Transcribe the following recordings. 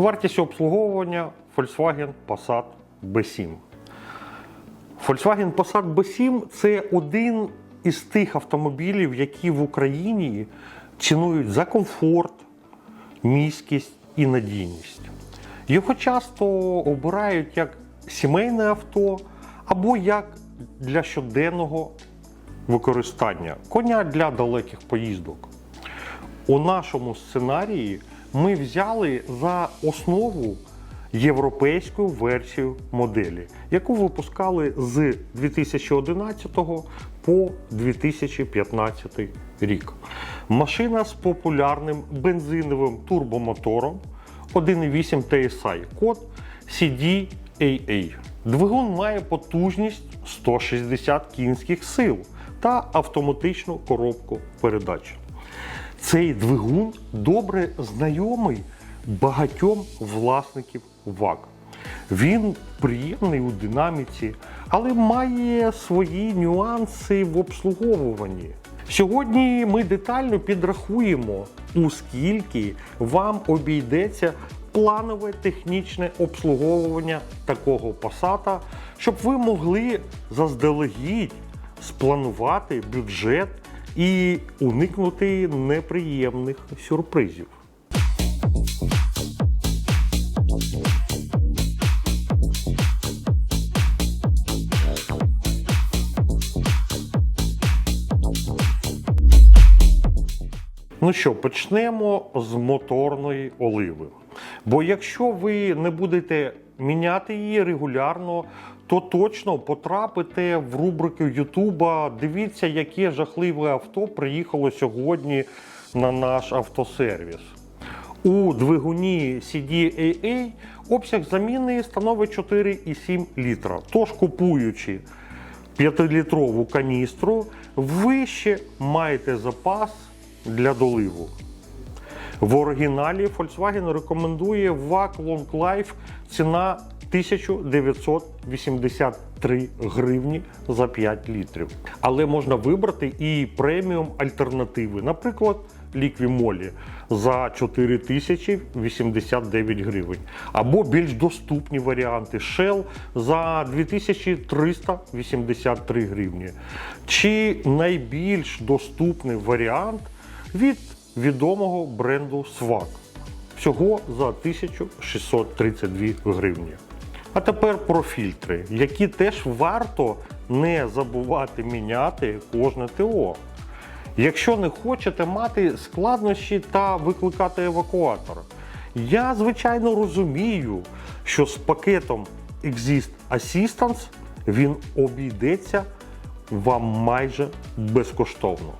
Вартість обслуговування Volkswagen Passat B7. Volkswagen Passat B7 це один із тих автомобілів, які в Україні цінують за комфорт, міськість і надійність. Його часто обирають як сімейне авто або як для щоденного використання коня для далеких поїздок. У нашому сценарії ми взяли за основу європейську версію моделі, яку випускали з 2011 по 2015 рік. Машина з популярним бензиновим турбомотором 1.8 TSI, код CDAA. Двигун має потужність 160 кінських сил та автоматичну коробку передач. Цей двигун добре знайомий багатьом власників ВАК. Він приємний у динаміці, але має свої нюанси в обслуговуванні. Сьогодні ми детально підрахуємо, у скільки вам обійдеться планове технічне обслуговування такого пасата, щоб ви могли заздалегідь спланувати бюджет і уникнути неприємних сюрпризів. Ну що, почнемо з моторної оливи. Бо якщо ви не будете міняти її регулярно, то точно потрапите в рубрику Ютуба. Дивіться, яке жахливе авто приїхало сьогодні на наш автосервіс. У двигуні CDAA обсяг заміни становить 4,7 літра. Тож купуючи 5-літрову каністру, ви ще маєте запас для доливу. В оригіналі Volkswagen рекомендує VAC Long Life ціна 1983 гривні за 5 літрів. Але можна вибрати і преміум альтернативи, наприклад, Liqui за 4089 гривень. Або більш доступні варіанти Shell за 2383 гривні. Чи найбільш доступний варіант від відомого бренду Swag. Всього за 1632 гривні. А тепер про фільтри, які теж варто не забувати міняти кожне ТО. Якщо не хочете мати складнощі та викликати евакуатор. Я, звичайно, розумію, що з пакетом Exist Assistance він обійдеться вам майже безкоштовно.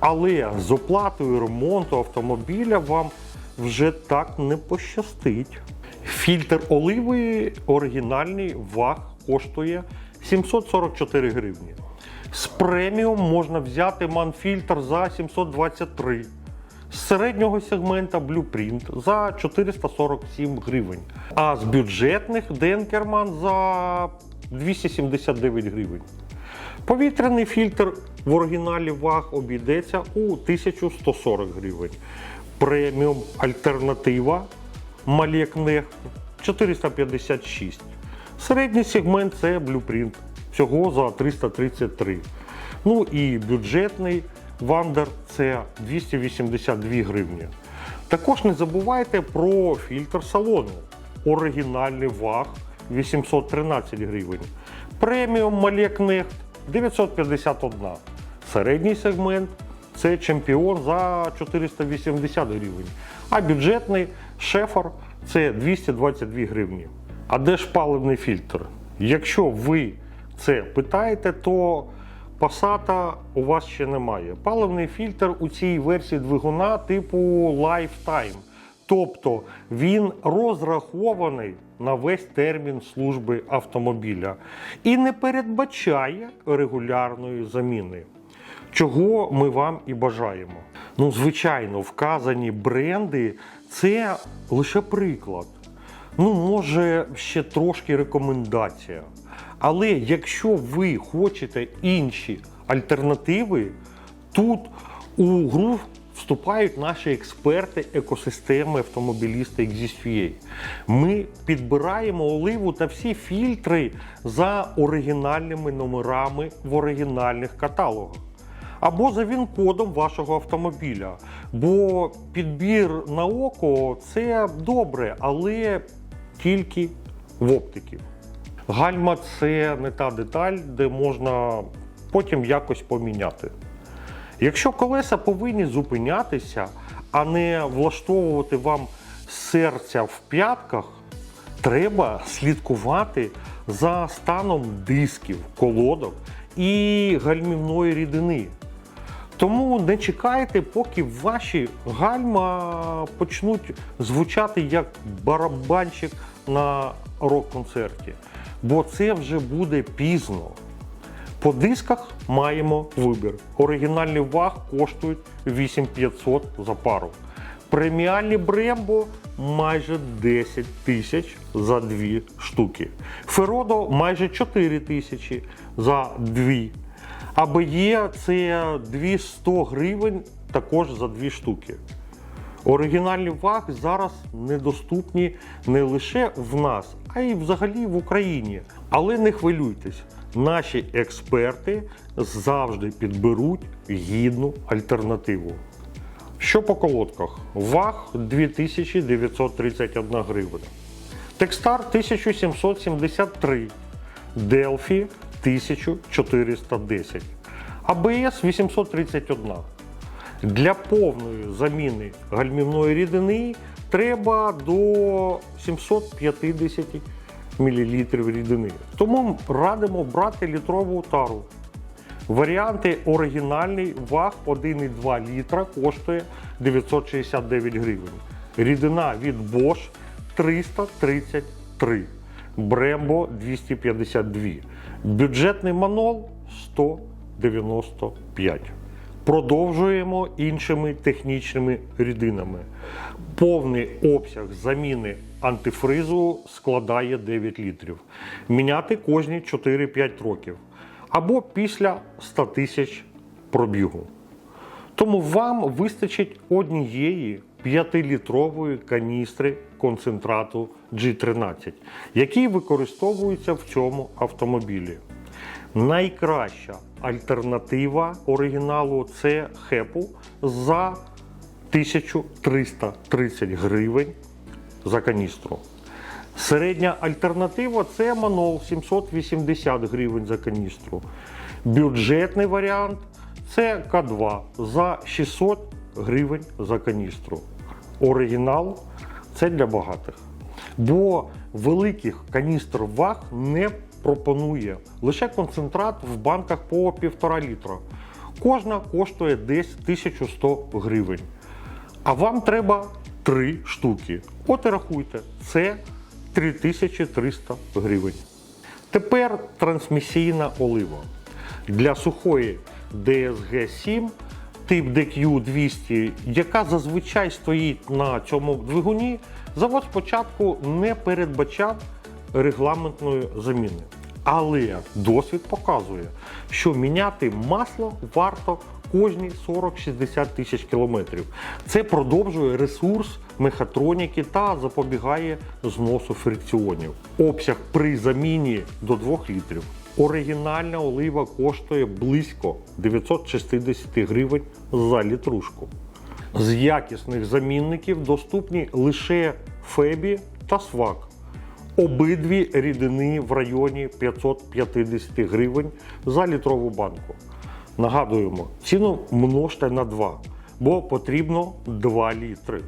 Але з оплатою ремонту автомобіля вам вже так не пощастить. Фільтр оливи оригінальний ваг коштує 744 гривні. З преміум можна взяти манфільтр за 723. З середнього сегмента Blueprint за 447 гривень. А з бюджетних Денкерман за 279 гривень. Повітряний фільтр в оригіналі ваг обійдеться у 1140 гривень. Преміум альтернатива Малекнех 456. Середній сегмент це Blueprint. Всього за 333. Ну і бюджетний Вандер це 282 гривні. Також не забувайте про фільтр салону. Оригінальний ваг 813 гривень. Преміум Малекнехт 951. Середній сегмент це чемпіон за 480 гривень. А бюджетний шефер це 222 гривні. А де ж паливний фільтр? Якщо ви це питаєте, то Passat у вас ще немає. Паливний фільтр у цій версії двигуна типу Lifetime. Тобто він розрахований на весь термін служби автомобіля і не передбачає регулярної заміни. Чого ми вам і бажаємо. Ну, звичайно, вказані бренди це лише приклад. Ну, може, ще трошки рекомендація. Але якщо ви хочете інші альтернативи, тут у гру вступають наші експерти екосистеми автомобіліста XSUA. Ми підбираємо оливу та всі фільтри за оригінальними номерами в оригінальних каталогах. Або за він-кодом вашого автомобіля. Бо підбір на око це добре, але тільки в оптиків. Гальма це не та деталь, де можна потім якось поміняти. Якщо колеса повинні зупинятися, а не влаштовувати вам серця в п'ятках, треба слідкувати за станом дисків, колодок і гальмівної рідини. Тому не чекайте, поки ваші гальма почнуть звучати як барабанщик на рок-концерті, бо це вже буде пізно. По дисках маємо вибір. Оригінальні ваг коштують 8500 за пару. Преміальні Брембо майже 10 тисяч за дві штуки. Феродо майже 4 тисячі за дві. АБЄ це 200 гривень також за дві штуки. Оригінальні ваги зараз недоступні не лише в нас, а й взагалі в Україні. Але не хвилюйтесь, наші експерти завжди підберуть гідну альтернативу. Що по колодках? ВАГ 2931 гривня. Текстар 1773. Делфі 1410. АБС 831. Для повної заміни гальмівної рідини треба до 750 мл рідини. Тому радимо брати літрову тару. Варіанти оригінальний ваг 1,2 літра коштує 969 гривень. Рідина від Bosch 333. Brembo 252. Бюджетний манол 195. Продовжуємо іншими технічними рідинами. Повний обсяг заміни антифризу складає 9 літрів. Міняти кожні 4-5 років або після 100 тисяч пробігу. Тому вам вистачить однієї 5-літрової каністри концентрату G13, який використовується в цьому автомобілі. Найкраща альтернатива оригіналу це хепу за 1330 гривень за каністру. Середня альтернатива це Манол 780 гривень за каністру. Бюджетний варіант це К2 за 600 гривень за каністру. Оригінал це для багатих. Бо великих каністр ваг не пропонує. Лише концентрат в банках по 1,5 літра. Кожна коштує десь 1100 гривень. А вам треба 3 штуки. От і рахуйте, це 3300 гривень. Тепер трансмісійна олива. Для сухої DSG-7 тип DQ200, яка зазвичай стоїть на цьому двигуні, завод спочатку не передбачав регламентної заміни. Але досвід показує, що міняти масло варто кожні 40-60 тисяч кілометрів. Це продовжує ресурс мехатроніки та запобігає зносу фрикціонів. Обсяг при заміні до 2 літрів. Оригінальна олива коштує близько 960 гривень за літрушку. З якісних замінників доступні лише Фебі та Свак. Обидві рідини в районі 550 гривень за літрову банку. Нагадуємо, ціну множте на 2, бо потрібно 2 літри.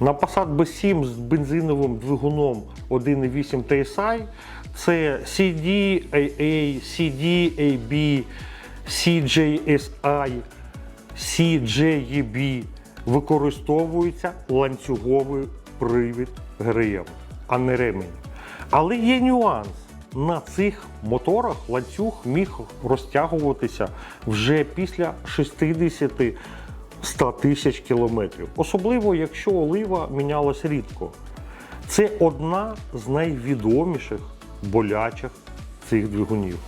На Passat B7 з бензиновим двигуном 1.8 TSI це CD, AA, CD, AB, CJSI, CJEB використовується ланцюговий привід ГРМ, а не ремінь. Але є нюанс. На цих моторах ланцюг міг розтягуватися вже після 60-100 тисяч кілометрів, особливо якщо олива мінялась рідко. Це одна з найвідоміших болячих цих двигунів.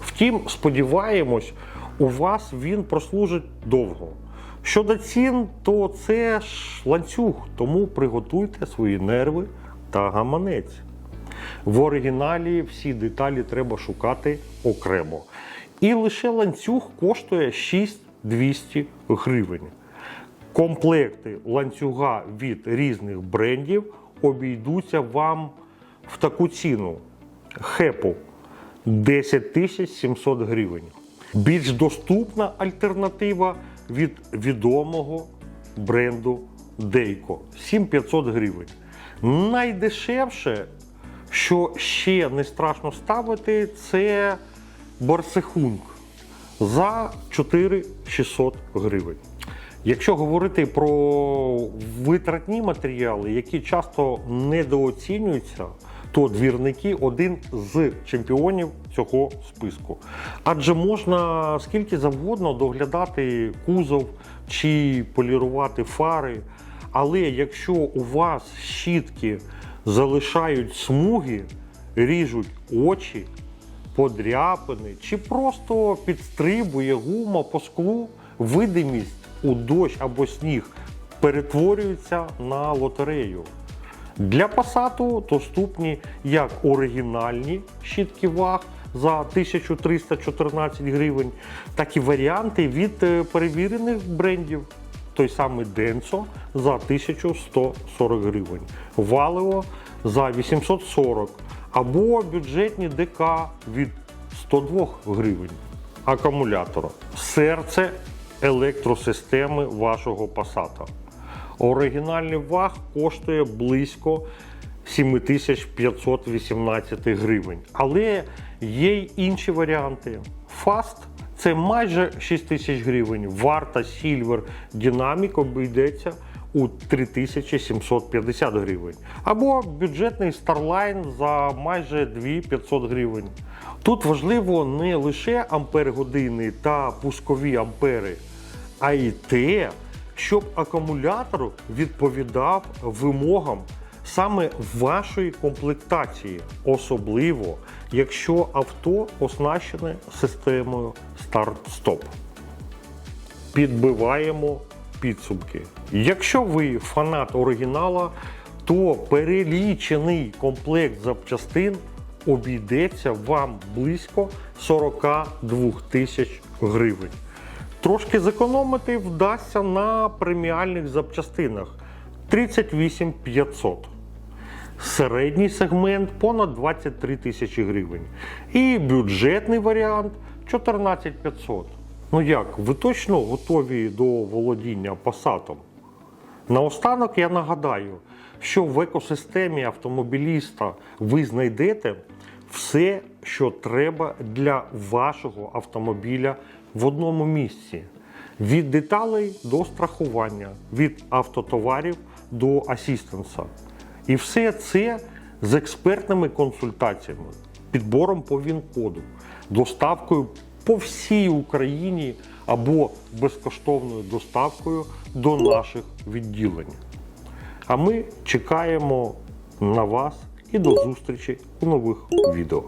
Втім, сподіваємось, у вас він прослужить довго. Щодо цін, то це ж ланцюг, тому приготуйте свої нерви та гаманець. В оригіналі всі деталі треба шукати окремо. І лише ланцюг коштує 6200 гривень. Комплекти ланцюга від різних брендів обійдуться вам в таку ціну. Хепу 10 700 гривень. Більш доступна альтернатива від відомого бренду Дейко 7500 гривень. Найдешевше, що ще не страшно ставити, це Борсехунг за 4600 гривень. Якщо говорити про витратні матеріали, які часто недооцінюються, то двірники один з чемпіонів цього списку. Адже можна скільки завгодно доглядати кузов чи полірувати фари. Але якщо у вас щітки залишають смуги, ріжуть очі, подряпини, чи просто підстрибує гума по склу, видимість у дощ або сніг перетворюється на лотерею. Для Passat доступні як оригінальні щітки ваг за 1314 гривень, так і варіанти від е, перевірених брендів. Той самий Denso за 1140 гривень, Valeo за 840 або бюджетні ДК від 102 гривень. Акумулятор. Серце електросистеми вашого Passat. Оригінальний ваг коштує близько 7518 гривень. Але є й інші варіанти. Fast це майже 6 тисяч гривень. Варта Silver Dynamic обійдеться у 3750 гривень. Або бюджетний Starline за майже 2500 гривень. Тут важливо не лише ампер-години та пускові ампери, а й те, щоб акумулятор відповідав вимогам саме вашої комплектації, особливо якщо авто оснащене системою старт-стоп. Підбиваємо підсумки. Якщо ви фанат оригінала, то перелічений комплект запчастин обійдеться вам близько 42 тисяч гривень. Трошки зекономити вдасться на преміальних запчастинах 38 500. Середній сегмент понад 23 тисячі гривень. І бюджетний варіант 14 500. Ну як, ви точно готові до володіння Passat? Наостанок я нагадаю, що в екосистемі автомобіліста ви знайдете все, що треба для вашого автомобіля в одному місці. Від деталей до страхування, від автотоварів до асістенса. І все це з експертними консультаціями, підбором по ВІН-коду, доставкою по всій Україні або безкоштовною доставкою до наших відділень. А ми чекаємо на вас і до зустрічі у нових відео.